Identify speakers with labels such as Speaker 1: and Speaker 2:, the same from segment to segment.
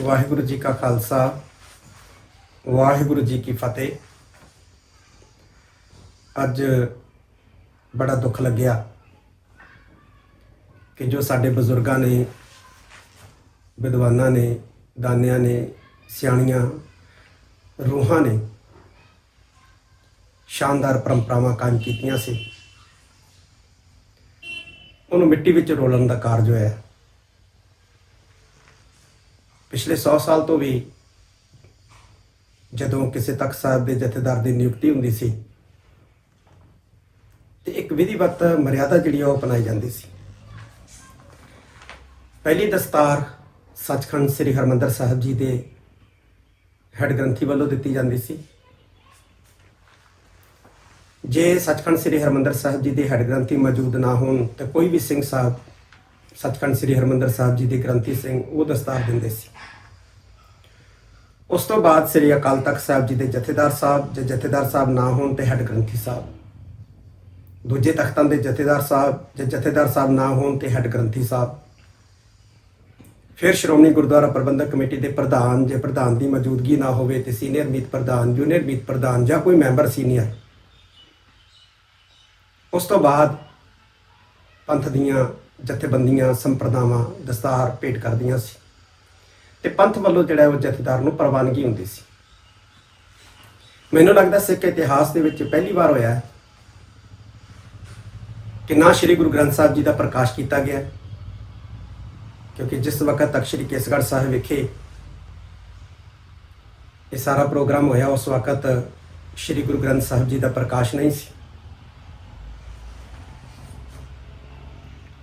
Speaker 1: ਵਾਹਿਗੁਰੂ ਜੀ ਕਾ ਖਾਲਸਾ, ਵਾਹਿਗੁਰੂ ਜੀ ਕੀ ਫਤਿਹ। ਅੱਜ ਬੜਾ ਦੁੱਖ ਲੱਗਿਆ ਕਿ ਜੋ ਸਾਡੇ ਬਜ਼ੁਰਗਾਂ ਨੇ, ਵਿਦਵਾਨਾਂ ਨੇ, ਦਾਨਿਆਂ ਨੇ, ਸਿਆਣੀਆਂ, ਰੂਹਾਂ ਨੇ ਸ਼ਾਨਦਾਰ ਪਰੰਪਰਾਵਾਂ ਕਾਇਮ ਕੀਤੀਆਂ ਸੀ। ਉਹਨੂੰ ਮਿੱਟੀ ਵਿੱਚ ਰੋਲਣ ਦਾ ਕਾਰਜ ਹੋਇਆ। ਪਿਛਲੇ 100 ਸਾਲ ਤੋਂ ਵੀ ਜਦੋਂ ਕਿਸੇ ਤਖਤ ਸਾਹਿਬ ਦੇ ਜਥੇਦਾਰ ਦੀ ਨਿਯੁਕਤੀ ਹੁੰਦੀ ਸੀ, ਤੇ ਇੱਕ ਵਿਧੀਵਤ ਮਰਿਆਦਾ ਜਿਹੜੀ ਆ ਉਹ ਅਪਣਾਈ ਜਾਂਦੀ ਸੀ। ਪਹਿਲੀ ਦਸਤਾਰ ਸੱਚਖੰਡ ਸ੍ਰੀ ਹਰਮੰਦਰ ਸਾਹਿਬ ਜੀ ਦੇ ਹੈਡ ਗ੍ਰੰਥੀ ਵੱਲੋਂ ਦਿੱਤੀ ਜਾਂਦੀ ਸੀ। ਜੇ ਸੱਚਖੰਡ ਸ੍ਰੀ ਹਰਮੰਦਰ ਸਾਹਿਬ ਜੀ ਦੇ ਹੈਡ ਗ੍ਰੰਥੀ ਮੌਜੂਦ ਨਾ ਹੋਣ, ਤਾਂ ਕੋਈ ਵੀ ਸਿੰਘ ਸਾਹਿਬ ਸੱਚਖੰਡ ਸ੍ਰੀ ਹਰਮੰਦਰ ਸਾਹਿਬ ਜੀ ਦੇ ਗ੍ਰੰਥੀ ਸਿੰਘ ਉਹ ਦਸਤਾਰ ਦਿੰਦੇ ਸੀ। ਉਸ ਤੋਂ ਬਾਅਦ ਸ੍ਰੀ ਅਕਾਲ ਤਖਤ ਸਾਹਿਬ ਜੀ ਦੇ ਜਥੇਦਾਰ ਸਾਹਿਬ ਜੇ ਜਥੇਦਾਰ ਸਾਹਿਬ ਨਾ ਹੋਣ ਤੇ ਹੈੱਡ ਗ੍ਰੰਥੀ ਸਾਹਿਬ। ਦੂਜੇ ਤਖਤਾਂ ਦੇ ਜਥੇਦਾਰ ਸਾਹਿਬ ਜੇ ਜਥੇਦਾਰ ਸਾਹਿਬ ਨਾ ਹੋਣ ਤੇ ਹੈੱਡ ਗ੍ਰੰਥੀ ਸਾਹਿਬ। ਫਿਰ ਸ਼੍ਰੋਮਣੀ ਗੁਰਦੁਆਰਾ ਪ੍ਰਬੰਧਕ ਕਮੇਟੀ ਦੇ ਪ੍ਰਧਾਨ ਜੇ ਪ੍ਰਧਾਨ ਦੀ ਮੌਜੂਦਗੀ ਨਾ ਹੋਵੇ ਤੇ ਸੀਨੀਅਰ ਮੀਤ ਪ੍ਰਧਾਨ, ਜੂਨੀਅਰ ਮੀਤ ਪ੍ਰਧਾਨ ਜਾਂ ਕੋਈ ਮੈਂਬਰ ਸੀਨੀਅਰ। ਉਸ ਤੋਂ ਬਾਅਦ ਪੰਥ ਦੀਆਂ ਜਥੇਬੰਦੀਆਂ, ਸੰਪਰਦਾਵਾਂ ਦਸਤਾਰ ਭੇਟ ਕਰਦੀਆਂ ਸੀ। ਤੇ ਪੰਥ ਵੱਲੋਂ ਜਿਹੜਾ ਉਹ ਜਥੇਦਾਰ ਨੂੰ ਪ੍ਰਵਾਨਗੀ ਹੁੰਦੀ ਸੀ। ਮੈਨੂੰ ਲੱਗਦਾ ਸਿੱਖ ਇਤਿਹਾਸ ਦੇ ਵਿੱਚ ਪਹਿਲੀ ਵਾਰ ਹੋਇਆ ਕਿ ਨਾ ਸ੍ਰੀ ਗੁਰੂ ਗ੍ਰੰਥ ਸਾਹਿਬ ਜੀ ਦਾ ਪ੍ਰਕਾਸ਼ ਕੀਤਾ ਗਿਆ ਕਿਉਂਕਿ ਜਿਸ ਵਕਤ ਤੱਕ ਸ੍ਰੀ ਕੇਸਗੜ੍ਹ ਸਾਹਿਬ ਵਿਖੇ ਇਹ ਸਾਰਾ ਪ੍ਰੋਗਰਾਮ ਹੋਇਆ, ਉਸ ਵਕਤ ਸ੍ਰੀ ਗੁਰੂ ਗ੍ਰੰਥ ਸਾਹਿਬ ਜੀ ਦਾ ਪ੍ਰਕਾਸ਼ ਨਹੀਂ ਸੀ।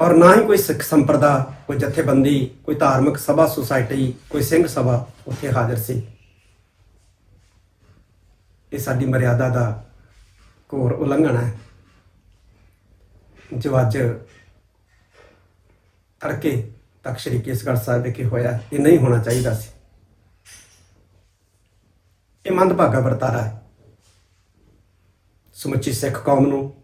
Speaker 1: ਔਰ ਨਾ ਹੀ ਕੋਈ ਸਿੱਖ ਸੰਪਰਦਾ, ਕੋਈ ਜਥੇਬੰਦੀ, ਕੋਈ ਧਾਰਮਿਕ ਸਭਾ, ਸੁਸਾਇਟੀ, ਕੋਈ ਸਿੰਘ ਸਭਾ ਉੱਥੇ ਹਾਜ਼ਰ ਸੀ। ਇਹ ਸਾਡੀ ਮਰਿਆਦਾ ਦਾ ਘੋਰ ਉਲੰਘਣਾ ਹੈ। ਜੋ ਅੱਜ ਤੜਕੇ ਤੱਕ ਸ਼੍ਰੀ ਕੇਸਗੜ੍ਹ ਸਾਹਿਬ ਵਿਖੇ ਹੋਇਆ, ਇਹ ਨਹੀਂ ਹੋਣਾ ਚਾਹੀਦਾ ਸੀ। ਇਹ ਮੰਦਭਾਗਾ ਵਰਤਾਰਾ ਹੈ। ਸਮੁੱਚੀ ਸਿੱਖ ਕੌਮ ਨੂੰ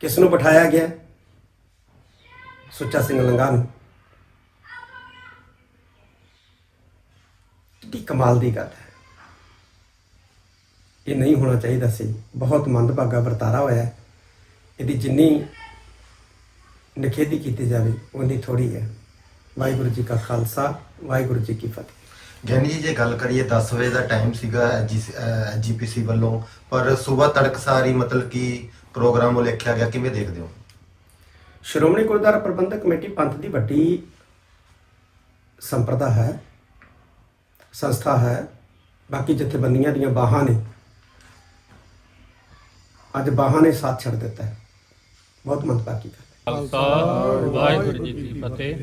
Speaker 1: ਕਿਸ ਨੂੰ ਬਿਠਾਇਆ ਗਿਆ? ਸੁੱਚਾ ਸਿੰਘ ਲੰਗਾ ਨੂੰ। ਕਿੰਨੀ ਕਮਾਲ ਦੀ ਗੱਲ ਹੈ। ਇਹ ਨਹੀਂ ਹੋਣਾ ਚਾਹੀਦਾ ਸੀ। ਬਹੁਤ ਮੰਦਭਾਗਾ ਵਰਤਾਰਾ ਹੋਇਆ ਇਹਦੀ ਜਿੰਨੀ ਨਿਖੇਧੀ ਕੀਤੀ ਜਾਵੇ ਉਨੀ ਥੋੜੀ ਹੈ। ਵਾਹਿਗੁਰੂ ਜੀ ਕਾ ਖਾਲਸਾ, ਵਾਹਿਗੁਰੂ ਜੀ ਕੀ ਫਤਿਹ।
Speaker 2: ਗਿਆਨੀ ਜੀ, ਜੇ ਗੱਲ ਕਰੀਏ 10 ਵਜੇ ਦਾ ਟਾਈਮ ਸੀਗਾ ਜੀਪੀਸੀ ਵੱਲੋਂ, ਪਰ ਸਵੇਰ ਤੜਕਸਾਰੀ ਮਤਲਬ ਕਿ ਪ੍ਰੋਗਰਾਮ ਉਹ ਲਿਖਿਆ ਗਿਆ ਕਿਵੇਂ ਦੇਖਦੇ ਹੋ?
Speaker 1: ਸ਼੍ਰੋਮਣੀ ਗੁਰਦੁਆਰਾ ਪ੍ਰਬੰਧਕ ਕਮੇਟੀ ਪੰਥ ਦੀ ਵੱਡੀ ਸੰਪਰਦਾ ਹੈ ਸੰਸਥਾ ਹੈ ਬਾਕੀ ਜਥੇਬੰਦੀਆਂ ਦੀਆਂ ਬਾਹਾਂ ਨੇ। ਅੱਜ ਬਾਹਾਂ ਨੇ ਸਾਥ ਛੱਡ ਦਿੱਤਾ ਹੈ। ਬਹੁਤ ਮੰਦਭਾਗੀ ਗੱਲ
Speaker 3: ਖਾਲਸਾ ਵਾਹਿਗੁਰੂ ਜੀ ਕੀ ਫਤਿਹ।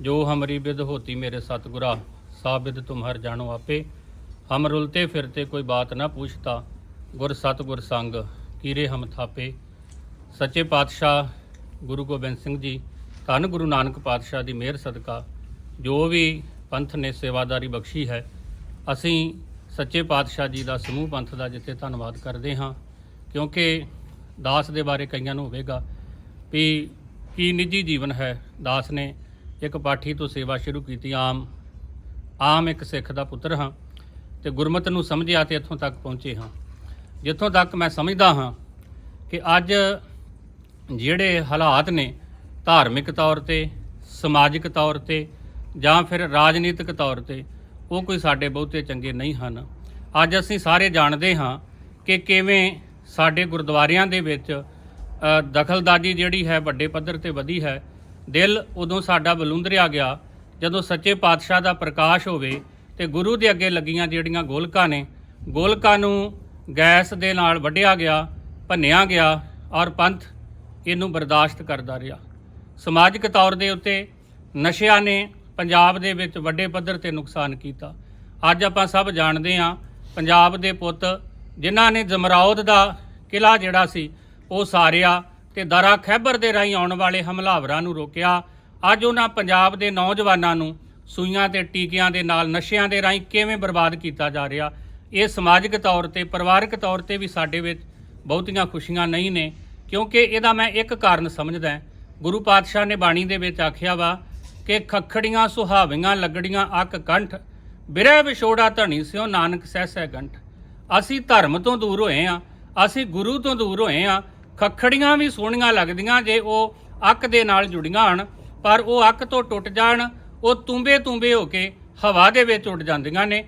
Speaker 3: ਜੋ ਹਮਰੀ ਬਿਦ ਹੋਤੀ ਮੇਰੇ ਸਤਿਗੁਰਾ ਸਾਬਿਦ ਤੁਮਹਰ ਜਾਣੋ ਆਪੇ। ਹਮ ਰੁਲਤੇ ਫਿਰਤੇ ਕੋਈ ਬਾਤ ਨਾ ਪੁੱਛਤਾ ਗੁਰ ਸਤਿਗੁਰ ਸੰਗ। ਕੀਰੇ ਹਮ ਥਾਪੇ। ਸੱਚੇ ਪਾਤਸ਼ਾਹ ਗੁਰੂ ਗੋਬਿੰਦ ਸਿੰਘ ਜੀ, ਧੰਨ ਗੁਰੂ ਨਾਨਕ ਪਾਤਸ਼ਾਹ ਦੀ ਮਿਹਰ ਸਦਕਾ, ਜੋ ਵੀ ਪੰਥ ਨੇ ਸੇਵਾਦਾਰੀ ਬਖਸ਼ੀ ਹੈ, ਅਸੀਂ ਸੱਚੇ ਪਾਤਸ਼ਾਹ ਜੀ ਦਾ ਸਮੂਹ ਪੰਥ ਦਾ ਜਿੱਥੇ ਧੰਨਵਾਦ ਕਰਦੇ ਹਾਂ, ਕਿਉਂਕਿ ਦਾਸ ਦੇ ਬਾਰੇ ਕਈਆਂ ਨੂੰ ਹੋਵੇਗਾ ਵੀ ਕੀ ਨਿੱਜੀ ਜੀਵਨ ਹੈ। ਦਾਸ ਨੇ ਇੱਕ ਪਾਠੀ ਤੋਂ ਸੇਵਾ ਸ਼ੁਰੂ ਕੀਤੀ, ਆਮ ਆਮ ਇੱਕ ਸਿੱਖ ਦਾ ਪੁੱਤਰ ਹਾਂ, ਤੇ ਗੁਰਮਤਿ ਨੂੰ ਸਮਝਿਆ ਤੇ ਇੱਥੋਂ ਤੱਕ ਪਹੁੰਚੇ ਹਾਂ। ਜਿੱਥੋਂ ਤੱਕ ਮੈਂ ਸਮਝਦਾ ਹਾਂ ਕਿ ਅੱਜ ਜਿਹੜੇ ਹਾਲਾਤ ਨੇ ਧਾਰਮਿਕ ਤੌਰ ਤੇ, ਸਮਾਜਿਕ ਤੌਰ ਤੇ ਜਾਂ ਫਿਰ ਰਾਜਨੀਤਿਕ ਤੌਰ ਤੇ, ਉਹ ਕੋਈ ਸਾਡੇ ਬਹੁਤੇ ਚੰਗੇ ਨਹੀਂ ਹਨ। ਅੱਜ ਅਸੀਂ ਸਾਰੇ ਜਾਣਦੇ ਹਾਂ ਕਿ ਕਿਵੇਂ ਸਾਡੇ ਗੁਰਦੁਆਰਿਆਂ ਦੇ ਵਿੱਚ ਦਖਲਦਾਜ਼ੀ ਜਿਹੜੀ ਹੈ, ਵੱਡੇ ਪੱਧਰ ਤੇ ਵਧੀ ਹੈ। ਦਿਲ ਉਦੋਂ ਸਾਡਾ ਬਲੁੰਦਰਿਆ ਗਿਆ ਜਦੋਂ ਸੱਚੇ ਪਾਤਸ਼ਾਹ ਦਾ ਪ੍ਰਕਾਸ਼ ਹੋਵੇ ਤੇ ਗੁਰੂ ਦੇ ਅੱਗੇ ਲੱਗੀਆਂ ਜਿਹੜੀਆਂ ਗੋਲਕਾਂ ਨੇ, ਗੋਲਕਾਂ ਨੂੰ ਗੈਸ ਦੇ ਨਾਲ ਵੱਢਿਆ ਗਿਆ, ਭੰਨਿਆ ਗਿਆ ਔਰ ਪੰਥ ਇਹਨੂੰ ਬਰਦਾਸ਼ਤ ਕਰਦਾ ਰਿਹਾ। ਸਮਾਜਿਕ ਤੌਰ ਦੇ ਉੱਤੇ ਨਸ਼ਿਆਂ ਨੇ ਪੰਜਾਬ ਦੇ ਵਿੱਚ ਵੱਡੇ ਪੱਧਰ ਤੇ ਨੁਕਸਾਨ ਕੀਤਾ। ਅੱਜ ਆਪਾਂ ਸਭ ਜਾਣਦੇ ਹਾਂ, ਪੰਜਾਬ ਦੇ ਪੁੱਤ ਜਿਨ੍ਹਾਂ ਨੇ ਜਮਰਾਉਦ ਦਾ ਕਿਲਾ ਜਿਹੜਾ ਸੀ, ਉਹ ਸਾਰਿਆ ਤੇ ਦਰਾ ਖੈਬਰ ਦੇ ਰਾਹੀਂ ਆਉਣ ਵਾਲੇ ਹਮਲਾਵਰਾਂ ਨੂੰ ਰੋਕਿਆ। ਅੱਜ ਉਹਨਾਂ ਪੰਜਾਬ ਦੇ ਨੌਜਵਾਨਾਂ ਨੂੰ ਸੂਈਆਂ ਤੇ ਟੀਕਿਆਂ ਦੇ ਨਾਲ ਨਸ਼ਿਆਂ ਦੇ ਰਾਹੀਂ ਕਿਵੇਂ ਬਰਬਾਦ ਕੀਤਾ ਜਾ ਰਿਹਾ ਇਹ ਸਮਾਜਿਕ ਤੌਰ ਤੇ, ਪਰਿਵਾਰਕ ਤੌਰ ਤੇ ਵੀ ਸਾਡੇ ਵਿੱਚ ਬਹੁਤੀਆਂ ਖੁਸ਼ੀਆਂ ਨਹੀਂ ਨੇ, ਕਿਉਂਕਿ ਇਹਦਾ ਮੈਂ ਇੱਕ ਕਾਰਨ ਸਮਝਦਾ ਗੁਰੂ ਪਾਤਸ਼ਾਹ ਨੇ ਬਾਣੀ ਦੇ ਵਿੱਚ ਆਖਿਆ ਵਾ ਕਿ ਖੱਖੜੀਆਂ, ਸੁਹਾਵੀਆਂ, ਲੱਗੜੀਆਂ, ਅੱਕ, ਕੰਠ, ਬਿਰਹਿ ਵਿਛੋੜਾ ਧਣੀ ਸਿਓ ਨਾਨਕ ਸਹਿ ਸਹਿ ਗੰਠ। ਅਸੀਂ ਧਰਮ ਤੋਂ ਦੂਰ ਹੋਏ ਆ ਅਸੀਂ ਗੁਰੂ ਤੋਂ ਦੂਰ ਹੋਏ ਆ ਖੱਖੜੀਆਂ ਵੀ ਸੋਹਣੀਆਂ ਲੱਗਦੀਆਂ ਜੇ ਉਹ ਅੱਕ ਦੇ ਨਾਲ ਜੁੜੀਆਂ ਹਨ, ਪਰ ਉਹ ਅੱਕ ਤੋਂ ਟੁੱਟ ਜਾਣ, ਉਹ ਤੁੰਬੇ ਤੁੰਬੇ ਹੋ ਕੇ ਹਵਾ ਦੇ ਵਿੱਚ ਉੱਡ ਜਾਂਦੀਆਂ ਨੇ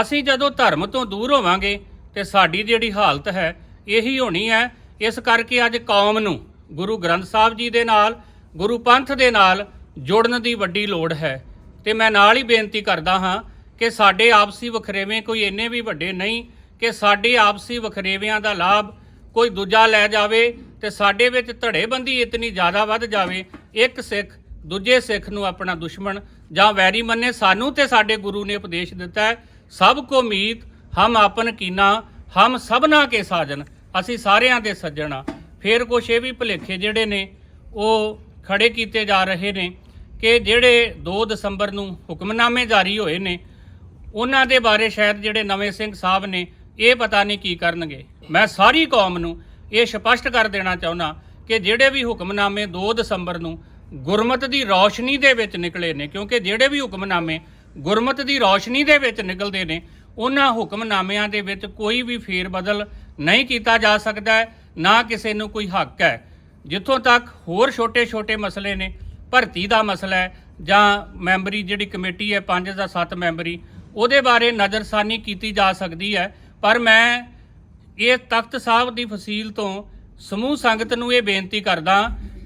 Speaker 3: ਅਸੀਂ ਜਦੋਂ ਧਰਮ ਤੋਂ ਦੂਰ ਹੋਵਾਂਗੇ ਤੇ ਸਾਡੀ ਜਿਹੜੀ ਹਾਲਤ ਹੈ, ਇਹੀ ਹੋਣੀ ਹੈ। ਇਸ ਕਰਕੇ ਅੱਜ ਕੌਮ ਨੂੰ ਗੁਰੂ ਗ੍ਰੰਥ ਸਾਹਿਬ ਜੀ ਦੇ ਨਾਲ, ਗੁਰੂ ਪੰਥ ਦੇ ਨਾਲ ਜੁੜਨ ਦੀ ਵੱਡੀ ਲੋੜ ਹੈ। ਤੇ ਮੈਂ ਨਾਲ ਹੀ ਬੇਨਤੀ ਕਰਦਾ ਹਾਂ ਕਿ ਸਾਡੇ ਆਪਸੀ ਵਖਰੇਵੇਂ ਕੋਈ ਇੰਨੇ ਵੀ ਵੱਡੇ ਨਹੀਂ ਕਿ ਸਾਡੇ ਆਪਸੀ ਵਖਰੇਵਿਆਂ ਦਾ ਲਾਭ ਕੋਈ ਦੂਜਾ ਲੈ ਜਾਵੇ ਤੇ ਸਾਡੇ ਵਿੱਚ ਧੜੇਬੰਦੀ ਇਤਨੀ ਜ਼ਿਆਦਾ ਵੱਧ ਜਾਵੇ, ਇੱਕ ਸਿੱਖ ਦੂਜੇ ਸਿੱਖ ਨੂੰ ਆਪਣਾ ਦੁਸ਼ਮਣ ਜਾਂ ਵੈਰੀ ਮੰਨੇ ਸਾਨੂੰ ਤੇ ਸਾਡੇ ਗੁਰੂ ਨੇ ਉਪਦੇਸ਼ ਦਿੱਤਾ ਹੈ। ਸਭ ਕੋ ਮੀਤ, ਹਮ ਆਪਨ ਕੀਨਾ, ਹਮ ਸਭਨਾ ਕੇ ਸਾਜਨ, ਅਸੀਂ ਸਾਰਿਆਂ ਦੇ ਸੱਜਣ। ਆ ਫਿਰ ਕੁਛ ਇਹ ਵੀ ਭੁਲੇਖੇ ਜਿਹੜੇ ਨੇ, ਉਹ ਖੜੇ ਕੀਤੇ ਜਾ ਰਹੇ ਨੇ ਕਿ ਜਿਹੜੇ 2 ਦਸੰਬਰ ਨੂੰ ਹੁਕਮਨਾਮੇ ਜਾਰੀ ਹੋਏ ਨੇ, ਉਹਨਾਂ ਦੇ ਬਾਰੇ ਸ਼ਾਇਦ ਜਿਹੜੇ ਨਵੇਂ ਸਿੰਘ ਸਾਹਿਬ ਨੇ, ਇਹ ਪਤਾ ਨਹੀਂ ਕੀ ਕਰਨਗੇ। ਮੈਂ ਸਾਰੀ ਕੌਮ ਨੂੰ ਇਹ ਸਪਸ਼ਟ ਕਰ ਦੇਣਾ ਚਾਹੁੰਦਾ ਕਿ ਜਿਹੜੇ ਵੀ ਹੁਕਮਨਾਮੇ 2 ਦਸੰਬਰ ਨੂੰ ਗੁਰਮਤ ਦੀ ਰੌਸ਼ਨੀ ਦੇ ਵਿੱਚ ਨਿਕਲੇ ਨੇ, ਕਿਉਂਕਿ ਜਿਹੜੇ ਵੀ ਹੁਕਮਨਾਮੇ ਗੁਰਮਤ ਦੀ ਰੌਸ਼ਨੀ ਦੇ ਵਿੱਚ ਨਿਕਲਦੇ ਨੇ ਉਹਨਾਂ ਹੁਕਮਨਾਮਿਆਂ ਦੇ ਵਿੱਚ ਕੋਈ ਵੀ ਫੇਰ ਬਦਲ ਨਹੀਂ ਕੀਤਾ ਜਾ ਸਕਦਾ ਹੈ, ਨਾ ਕਿਸੇ ਨੂੰ ਕੋਈ ਹੱਕ ਹੈ। ਜਿੱਥੋਂ ਤੱਕ ਹੋਰ ਛੋਟੇ-ਛੋਟੇ ਮਸਲੇ ਨੇ ਭਰਤੀ ਦਾ ਮਸਲਾ ਹੈ ਜਾਂ ਮੈਂਬਰੀ ਜਿਹੜੀ ਕਮੇਟੀ ਹੈ 5 ਜਾਂ 7 ਮੈਂਬਰੀ ਉਹਦੇ ਬਾਰੇ ਨਜ਼ਰਸਾਨੀ ਕੀਤੀ ਜਾ ਸਕਦੀ ਹੈ। ਪਰ ਮੈਂ ਇਹ ਤਖਤ ਸਾਹਿਬ ਦੀ ਫਸੀਲ ਤੋਂ ਸਮੂਹ ਸੰਗਤ ਨੂੰ ਇਹ ਬੇਨਤੀ ਕਰਦਾ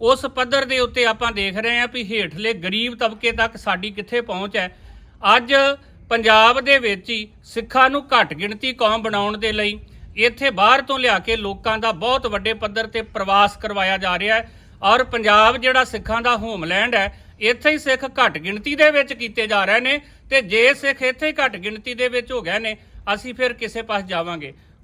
Speaker 3: ਉਸ ਪੱਧਰ ਦੇ ਉੱਤੇ ਆਪਾਂ ਦੇਖ ਰਹੇ ਹਾਂ ਵੀ ਹੇਠਲੇ ਗਰੀਬ ਤਬਕੇ ਤੱਕ ਸਾਡੀ ਕਿੱਥੇ ਪਹੁੰਚ ਹੈ। ਅੱਜ ਪੰਜਾਬ ਦੇ ਵਿੱਚ ਹੀ ਸਿੱਖਾਂ ਨੂੰ ਘੱਟ ਗਿਣਤੀ ਕੌਮ ਬਣਾਉਣ ਦੇ ਲਈ ਇੱਥੇ ਬਾਹਰ ਤੋਂ ਲਿਆ ਕੇ ਲੋਕਾਂ ਦਾ ਬਹੁਤ ਵੱਡੇ ਪੱਧਰ ਤੇ ਪ੍ਰਵਾਸ ਕਰਵਾਇਆ ਜਾ ਰਿਹਾ ਹੈ ਔਰ ਪੰਜਾਬ ਜਿਹੜਾ ਸਿੱਖਾਂ ਦਾ ਹੋਮਲੈਂਡ ਹੈ, ਇੱਥੇ ਹੀ ਸਿੱਖ ਘੱਟ ਗਿਣਤੀ ਦੇ ਵਿੱਚ ਕੀਤੇ ਜਾ ਰਹੇ ਨੇ ਤੇ ਜੇ ਸਿੱਖ ਇੱਥੇ ਹੀ ਘੱਟ ਗਿਣਤੀ ਦੇ ਵਿੱਚ ਹੋ ਗਏ ਨੇ, ਅਸੀਂ ਫਿਰ ਕਿਸੇ ਪਾਸ ਜਾਵਾਂਗੇ।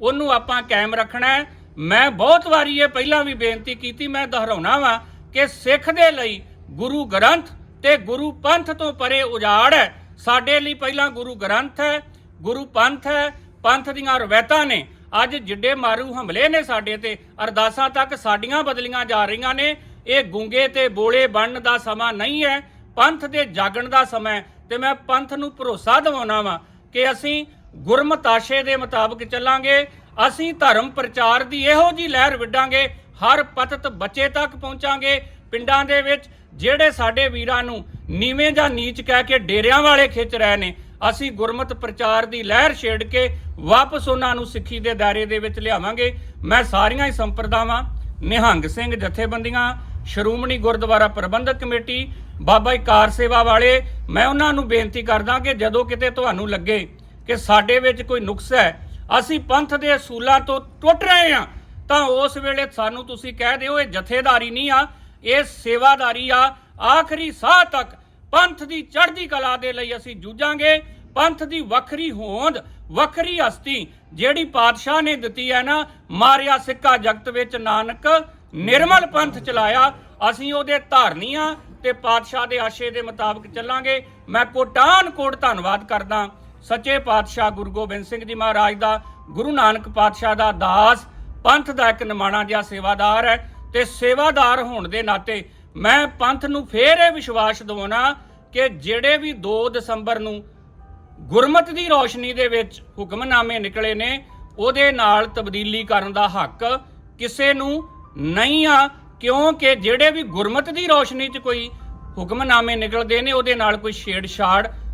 Speaker 3: ਉਹਨੂੰ ਆਪਾਂ ਕਾਇਮ ਰੱਖਣਾ ਹੈ। ਮੈਂ ਬਹੁਤ ਵਾਰੀ ਇਹ ਪਹਿਲਾਂ ਵੀ ਬੇਨਤੀ ਕੀਤੀ, ਮੈਂ ਦੁਹਰਾਉਣਾ ਵਾਂ ਕਿ ਸਿੱਖ ਦੇ ਲਈ ਗੁਰੂ ਗ੍ਰੰਥ ਤੇ ਗੁਰੂ ਪੰਥ ਤੋਂ ਪਰੇ ਉਜਾੜ ਹੈ। ਸਾਡੇ ਲਈ ਪਹਿਲਾਂ ਗੁਰੂ ਗ੍ਰੰਥ ਹੈ, ਗੁਰੂ ਪੰਥ ਹੈ, ਪੰਥ ਦੀਆਂ ਰਵਾਇਤਾਂ ਨੇ। ਅੱਜ ਜਿੱਡੇ ਮਾਰੂ ਹਮਲੇ ਨੇ ਸਾਡੇ ਤੇ, ਅਰਦਾਸਾਂ ਤੱਕ ਸਾਡੀਆਂ ਬਦਲੀਆਂ ਜਾ ਰਹੀਆਂ ਨੇ। ਇਹ ਗੁੰਗੇ ਤੇ ਬੋਲੇ ਬਣਨ ਦਾ ਸਮਾਂ ਨਹੀਂ ਹੈ, ਪੰਥ ਦੇ ਜਾਗਣ ਦਾ ਸਮਾਂ ਹੈ। ਤੇ ਮੈਂ ਪੰਥ ਨੂੰ ਭਰੋਸਾ ਦਿਵਾਉਣਾ ਵਾਂ ਕਿ ਅਸੀਂ ਗੁਰਮਤਾਸ਼ੇ ਦੇ ਮੁਤਾਬਕ ਚੱਲਾਂਗੇ। ਅਸੀਂ ਧਰਮ ਪ੍ਰਚਾਰ ਦੀ ਇਹੋ ਜੀ ਲਹਿਰ ਵਿੱਢਾਂਗੇ। ਹਰ ਪਤਤ ਬੱਚੇ ਤੱਕ ਪਹੁੰਚਾਂਗੇ। ਪਿੰਡਾਂ ਦੇ ਵਿੱਚ ਜਿਹੜੇ ਸਾਡੇ ਵੀਰਾਂ ਨੂੰ ਨੀਵੇਂ ਜਾਂ ਨੀਚ ਕਹਿ ਕੇ ਡੇਰਿਆਂ ਵਾਲੇ ਖਿੱਚ ਰਹੇ ਨੇ, ਅਸੀਂ ਗੁਰਮਤ ਪ੍ਰਚਾਰ ਦੀ ਲਹਿਰ ਛੇੜ ਕੇ ਵਾਪਸ ਉਹਨਾਂ ਨੂੰ ਸਿੱਖੀ ਦੇ ਦਾਇਰੇ ਦੇ ਵਿੱਚ ਲਿਆਵਾਂਗੇ। ਮੈਂ ਸਾਰੀਆਂ ਹੀ ਸੰਪਰਦਾਵਾਂ, ਨਿਹੰਗ ਸਿੰਘ ਜਥੇਬੰਦੀਆਂ, ਸ਼੍ਰੋਮਣੀ ਗੁਰਦੁਆਰਾ ਪ੍ਰਬੰਧਕ ਕਮੇਟੀ, ਬਾਬਾ ਜੀ ਕਾਰ ਸੇਵਾ ਵਾਲੇ, ਮੈਂ ਉਹਨਾਂ ਨੂੰ ਬੇਨਤੀ ਕਰਦਾ ਕਿ ਜਦੋਂ ਕਿਤੇ ਤੁਹਾਨੂੰ ਲੱਗੇ ਕਿ ਸਾਡੇ ਵਿੱਚ ਕੋਈ ਨੁਕਸ ਹੈ, ਅਸੀਂ ਪੰਥ ਦੇ ਅਸੂਲਾਂ ਤੋਂ ਟੁੱਟ ਰਹੇ ਹਾਂ, ਤਾਂ ਉਸ ਵੇਲੇ ਸਾਨੂੰ ਤੁਸੀਂ ਕਹਿ ਦਿਓ ਇਹ ਜਥੇਦਾਰੀ ਨਹੀਂ ਆ, ਇਹ ਸੇਵਾਦਾਰੀ ਆ। ਆਖਰੀ ਸਾਹ ਤੱਕ ਪੰਥ ਦੀ ਚੜ੍ਹਦੀ ਕਲਾ ਦੇ ਲਈ ਅਸੀਂ ਜੂਝਾਂਗੇ। ਪੰਥ ਦੀ ਵੱਖਰੀ ਹੋਂਦ, ਵੱਖਰੀ ਹਸਤੀ ਜਿਹੜੀ ਪਾਤਸ਼ਾਹ ਨੇ ਦਿੱਤੀ ਹੈ ਨਾ, ਮਾਰਿਆ ਸਿੱਕਾ ਜਗਤ ਵਿੱਚ ਨਾਨਕ ਨਿਰਮਲ ਪੰਥ ਚਲਾਇਆ। ਅਸੀਂ ਉਹਦੇ ਧਾਰਨੀਆਂ ਤੇ ਪਾਤਸ਼ਾਹ ਦੇ ਆਸ਼ੇ ਦੇ ਮੁਤਾਬਕ ਚੱਲਾਂਗੇ। ਮੈਂ ਕੋਟਾਨ ਕੋਟ ਧੰਨਵਾਦ ਕਰਦਾ। ਸੱਚੇ ਪਾਤਸ਼ਾਹ ਗੁਰੂ ਗੋਬਿੰਦ ਸਿੰਘ ਜੀ ਮਹਾਰਾਜ ਦਾ, ਗੁਰੂ ਨਾਨਕ ਪਾਤਸ਼ਾਹ ਦਾ ਦਾਸ, ਪੰਥ ਦਾ ਇੱਕ ਨਿਮਾਣਾ ਜਿਹਾ ਸੇਵਾਦਾਰ ਹੈ ਤੇ ਸੇਵਾਦਾਰ ਹੋਣ ਦੇ ਨਾਤੇ ਮੈਂ ਪੰਥ ਨੂੰ ਫੇਰ ਇਹ ਵਿਸ਼ਵਾਸ ਦਿਵਾਉਣਾ ਕਿ ਜਿਹੜੇ ਵੀ 2 ਦਸੰਬਰ ਨੂੰ ਗੁਰਮਤ ਦੀ ਰੋਸ਼ਨੀ ਦੇ ਵਿੱਚ ਹੁਕਮਨਾਮੇ ਨਿਕਲੇ ਨੇ, ਉਹਦੇ ਨਾਲ ਤਬਦੀਲੀ ਕਰਨ ਦਾ ਹੱਕ ਕਿਸੇ ਨੂੰ ਨਹੀਂ ਆ, ਕਿਉਂਕਿ ਜਿਹੜੇ ਵੀ ਗੁਰਮਤ ਦੀ ਰੋਸ਼ਨੀ 'ਚ ਕੋਈ ਹੁਕਮਨਾਮੇ ਨਿਕਲਦੇ ਨੇ, ਉਹਦੇ ਨਾਲ ਕੋਈ ਛੇੜਛਾੜ